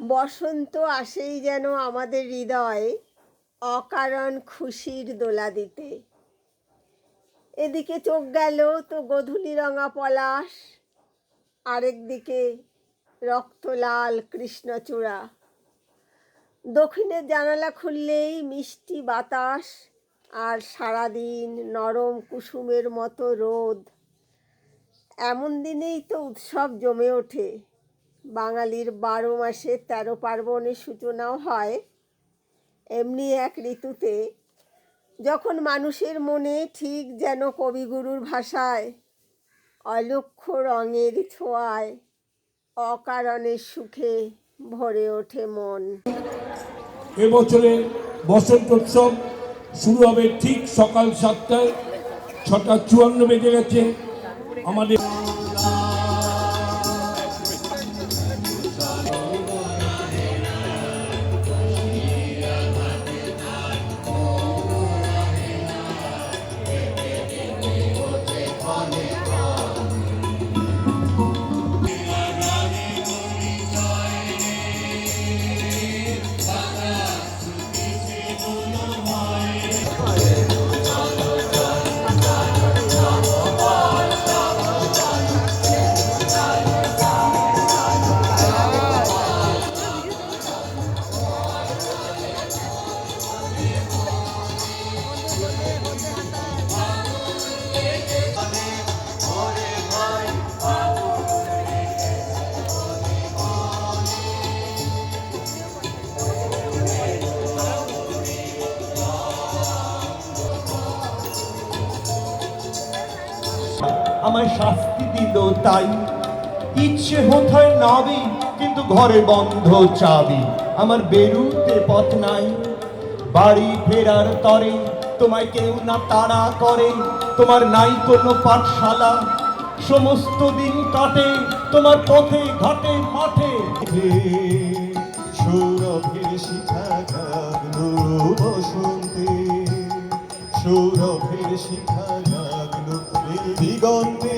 বসন্ত আসেই যেন আমাদের হৃদয়ে অকারণ খুশির দোলা দিতে। এদিকে চোখ গেল তো গধূলি রঙা পলাশ, আরেক দিকে রক্তলাল কৃষ্ণচূড়া দক্ষিণের জানালা খুললেই মিষ্টি বাতাস আর সারাদিন নরম কুসুমের মতো রোদ। এমন দিনেই তো উৎসব জমে ওঠে। বাঙালির বারো মাসে তেরো পার্বণের সূচনাও হয়। এমনি এক ঋতুতে যখন মানুষের মনে ঠিক যেন কবিগুরুর ভাষায় অলক্ষ রঙের ছোঁয়ায় অকারণের সুখে ভরে ওঠে মন। এবছরের বসন্ত উৎসব শুরু হবে ঠিক সকাল সাতটায়, ছটা চুয়ান্ন বেজে গেছে। আমাদের আমায় শাস্তি দিল তাই। ইচ্ছে হয় নাবি, কিন্তু ঘরে বন্ধ চাবি। আমার বেরুতে পথ নাই। বাড়ি ফেরার তরে তোমায় কেউ না তাড়া করে। তোমার নাই কোনো পাঠশালা। সমস্ত দিন কাটে, তোমার পথে, ঘাটে, মাঠে। সৌরভের শিখা বসন্তে সৌরভের শিখা দিগন্তে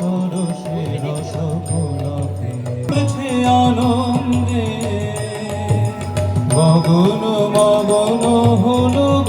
সরসে রস আনন্দে। মগন মগন হলো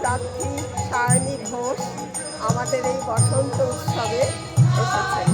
প্রার্থী সায়নী ঘোষ আমাদের এই বসন্ত উৎসবে এসেছেন।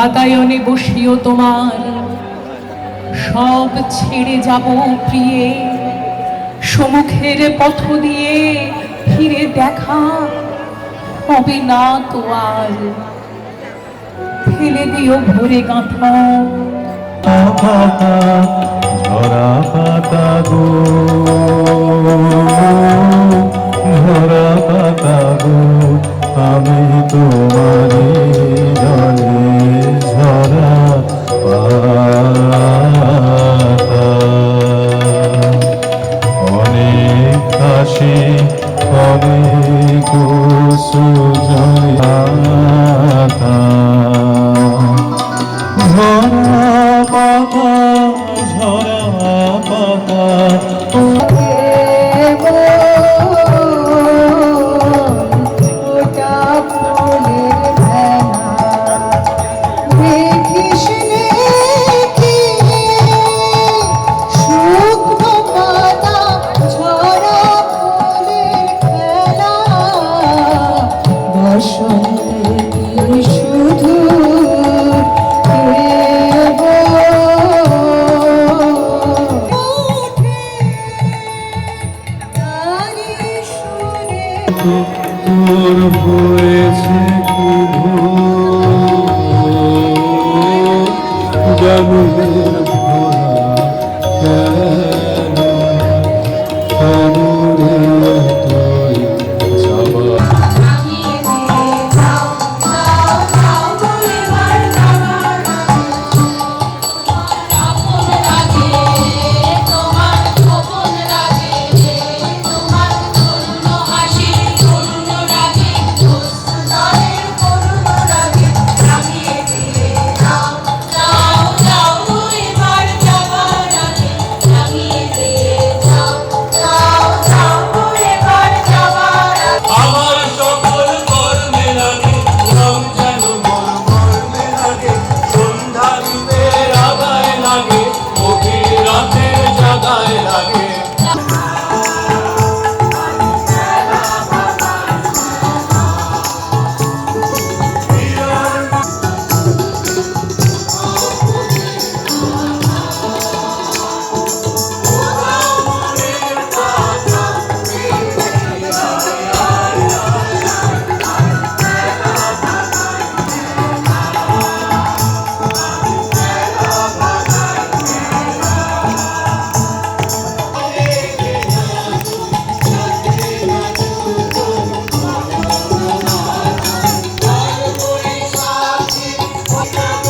বাতায়নে বসিও তোমার। সব ছেড়ে যাব প্রিয়ে। সমুখের পথ দিয়ে ফিরে দেখা হবে না তো আর। ফেলে দিও ভরে গাঁথা। ধরা পাতা গো। ধরা পাতা গো, আমি তোমার জানি Tata. জানো Thank.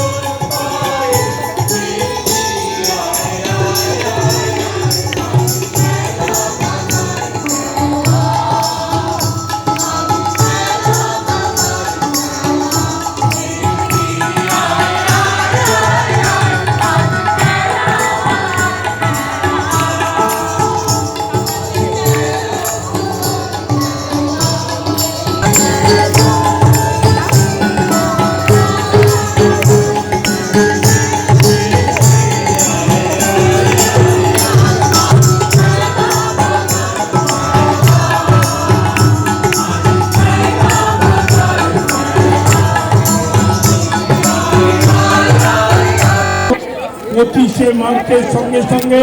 মার্চের সঙ্গে সঙ্গে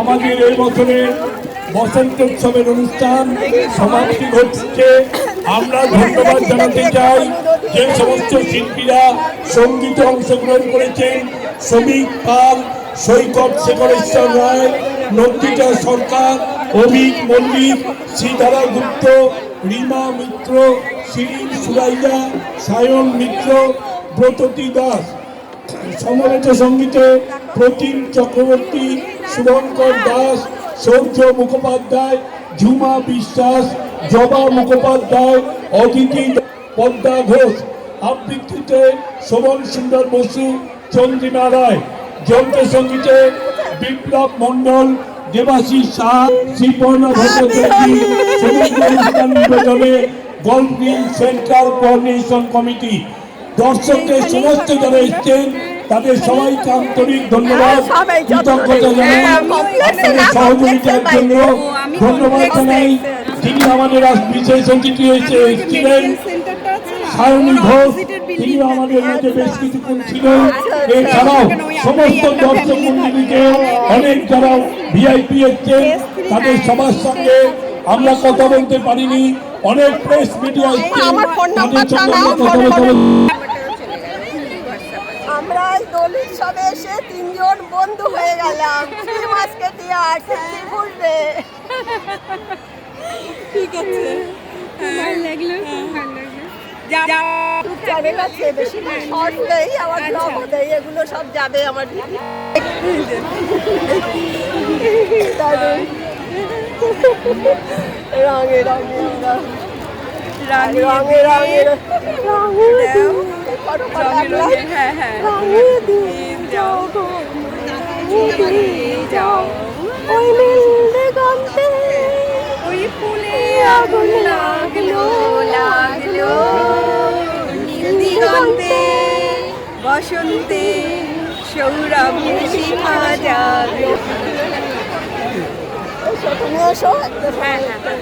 আমাদের এই বছরের বসন্ত উৎসবের অনুষ্ঠান সমাপ্তি ঘটছে। আমরা ধন্যবাদ জানাতে চাই যে সমস্ত শিল্পীরা সঙ্গীতে অংশগ্রহণ করেছেন। শ্রমিক পাল, সৈকত শেখরেশ্বর রায়, নন্দিতা সরকার অভিক মল্লিক, শ্রীধারা গুপ্ত, রীমা মিত্র, শিরিন সুরাইয়া, সায়ন মিত্র, ব্রততী দাস। সমবেত সঙ্গীতে প্রতিম চক্রবর্তী শুভঙ্কর দাস, সৌর্য মুখোপাধ্যায়, ঝুমা বিশ্বাস, জবা মুখোপাধ্যায়, অদিতি পদ্মা ঘোষ। আবৃত্তিতে শোভন সুন্দর বসু, চন্দ্রিমা রায়। যন্ত্র সঙ্গীতে বিপ্লব মণ্ডল, দেবাশিস শাহ শ্রীপর্ণা ভট্টাচার্য গল্ফিল সেন্ট্রাল কোঅর্ডিনেশন কমিটি। দর্শকদের সমস্ত যারা এসছেন তাদের সবাইকে আন্তরিক ধন্যবাদ। কৃতজ্ঞতা জানাই। আপনাদের সহযোগিতার জন্য ধন্যবাদ জানাই। যিনি আমাদের আজ বিশেষ অতিথি হয়েছে এসেছিলেন। সায়নী ঘোষ। তিনি আমাদের বেশ কিছুক্ষণ ছিলেন। এছাড়াও সমস্ত দর্শক মন্ডলীকে অনেক যারা ভিআইপি এসছেন তাদের সবার সঙ্গে আমরা কথা বলতে পারিনি। অনেক প্রেস মিডিয়া তাদের সঙ্গে কথা বলতে আমরা এই উৎসবে এসে তিনজন বন্ধু হয়ে গেলাম। বলবে? ঠিক আছে। ভালো লাগল ভালো লাগল। চ্যানেল আছে বেশি শর্ট দেই আমার দেই এগুলো সব যাবে আমার রঙে রঙে আমরা রানী রঙে রঙে। রঙে। রঙে রঙে হ্যাঁ হ্যাঁ। রঙে দিয়ে যাও দিয়ে যাও। ওই নীল দিগন্তে ওই ফুলে আগুন লাগল বসন্তে সৌরভ শিখা যাবে তুমি এসো একটা হ্যাঁ হ্যাঁ।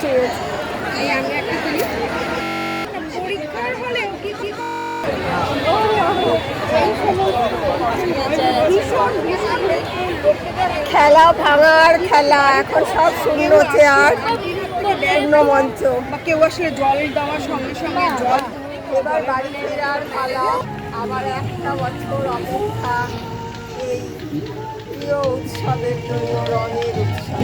ঠিক আছে আমি একটা তুলি। খেলা ভাঙার খেলা এখন সব শূন্য চেয়ার শূন্য মঞ্চ। কেউ আসলে জল দেওয়ার সঙ্গে সঙ্গে জল এবার বাড়ি ফেরার পালা আবার একটা বছর অপেক্ষা এই প্রিয় উৎসবের জন্য রঙের উৎসব।